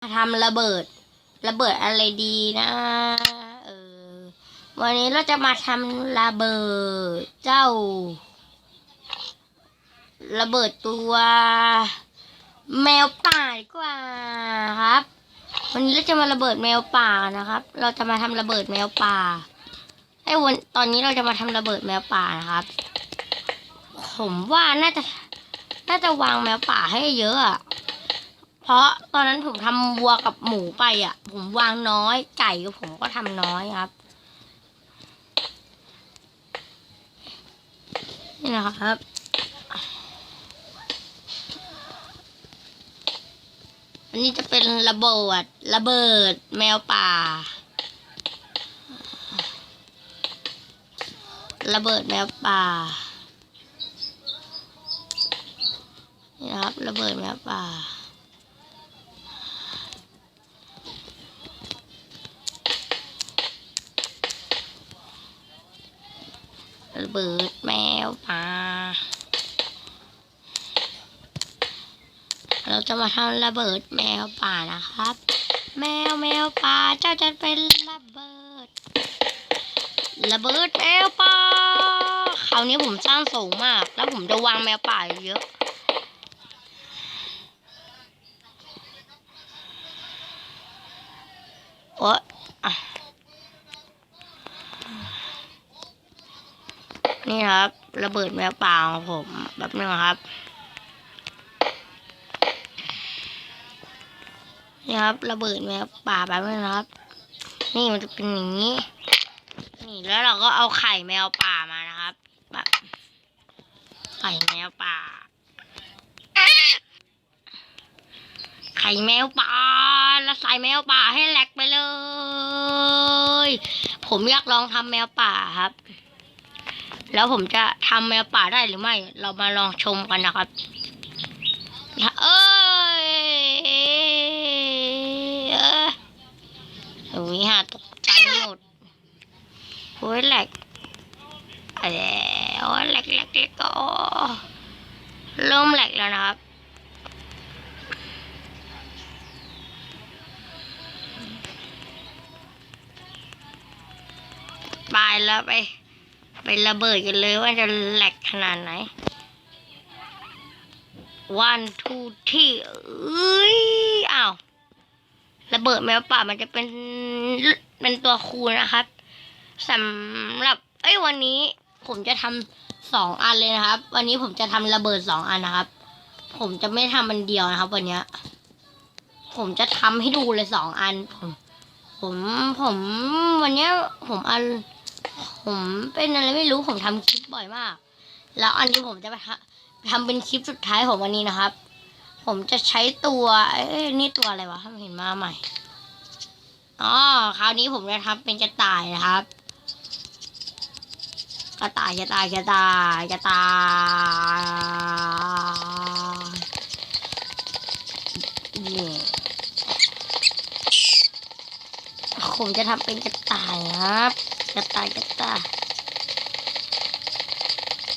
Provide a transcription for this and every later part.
ทำระเบิด ระเบิดอะไรดีนะ เออ วันนี้เราจะมาทำระเบิด เจ้า ระเบิดตัว แมวป่าดีกว่าครับ วันนี้เราจะมาระเบิดแมวป่านะครับ เราจะมาทำระเบิดแมวป่าไอ้วันตอนนี้เราจะมาทำระเบิดแมวป่านะครับ ผมว่าน่าจะ น่าจะวางแมวป่าให้เยอะอะ เพราะตอนนั้นผมทำวัวกับหมูไปอะ ผมวางน้อยไก่ก็ผมก็ทำน้อยครับนี่นะครับอันนี้จะเป็นระเบิดระเบิดแมวป่า ระเบิดแมวป่า นี่นะครับ ระเบิดแมวป่า ระเบิดแมวป่าเราจะมาทำระเบิดแมวป่านะครับ แมวแมวป่าเจ้าจะเป็นระเบิด ระเบิดแมวป่าคราวนี้ผมสร้างสูงมาก แล้วผมจะวางแมวป่าเยอะโอ๊ะอะนี่ ครับ ระเบิดแมวป่าของผมแบบนึงครับนี่ครับ ระเบิดแมวป่าแบบนึงครับ นี่มันจะเป็นอย่างนี้ นี่แล้วเราก็เอาไข่แมวป่ามานะครับแบบไข่แมวป่า ไข่แมวป่าแล้วใส่แมวป่าให้แหลกไปเลย ผมอยากลองทำแมวป่าครับ แล้วผมจะทำแมวป่าได้หรือไม่ เรามาลองชมกันนะครับ เอ้ยเออตรงนี้ฮะตกใจหมดโอ้ยแหลกเอ้ยโอ้ยแหลกแหลกแหลกก็เริ่มแหลกแล้วนะครับไปแล้วไป ไประเบิดกันเลยว่าจะแหลกขนาดไหน one two three เอ้ยอ้าวระเบิดแมวป่ามันจะเป็นเป็นตัวคูนะครับสำหรับ เอ้ยวันนี้ผมจะทำสองอันเลยนะครับ วันนี้ผมจะทำระเบิดสองอันนะครับ ผมจะไม่ทำอันเดียวนะครับ วันนี้ผมจะทำให้ดูเลยสองอัน ผม ผมผมวันนี้ผมอัน ผมเป็นอะไรไม่รู้ผมทำคลิปบ่อยมาก แล้วอันนี้ผมจะไปทำทำเป็นคลิปสุดท้ายของวันนี้นะครับ ผมจะใช้ตัว เอ้นี่ตัวอะไรวะทำเห็นมาใหม่อ๋อคราวนี้ผมจะทำเป็นกระต่ายนะครับกระต่ายกระต่ายกระต่ายกระต่ายนี่ผมจะทำเป็นกระต่ายนะครับ กระต่ายกระต่าย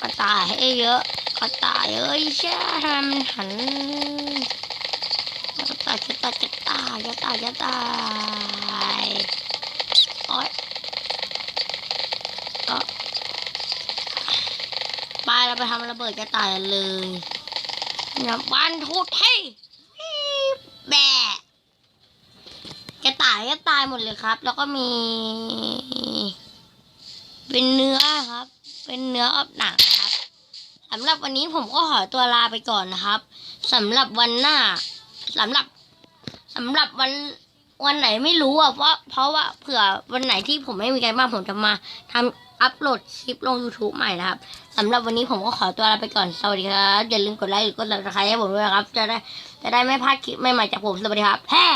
กระต่ายให้เยอะกระต่ายเอ้ยช่าทำมันหันกระต่ายกระต่ายกระต่ายกระต่ายกระต่ายโอ๊ยก็ไปเราไปทำระเบิดกระต่ายกันเลยนะวันทุกที่แบะกระต่ายก็ตายหมดเลยครับ แล้วก็มี เป็นเนื้อครับ เป็นเนื้ออบหนังครับสำหรับวันนี้ผมก็ขอตัวลาไปก่อนนะครับสำหรับวันหน้าสำหรับสำหรับวันวันไหนไม่รู้อะเพราะเพราะว่าเผื่อวันไหนที่ผมไม่มีการบ้านผมจะมาทำอัพโหลดคลิปลง YouTube ใหม่นะครับสำหรับวันนี้ผมก็ขอตัวลาไปก่อนสวัสดีครับอย่าลืมกดไลค์หรือกดติดตามให้ผมด้วยนะครับ จะได้จะได้ไม่พลาดคลิปใหม่ๆจากผมสวัสดีครับแฮ่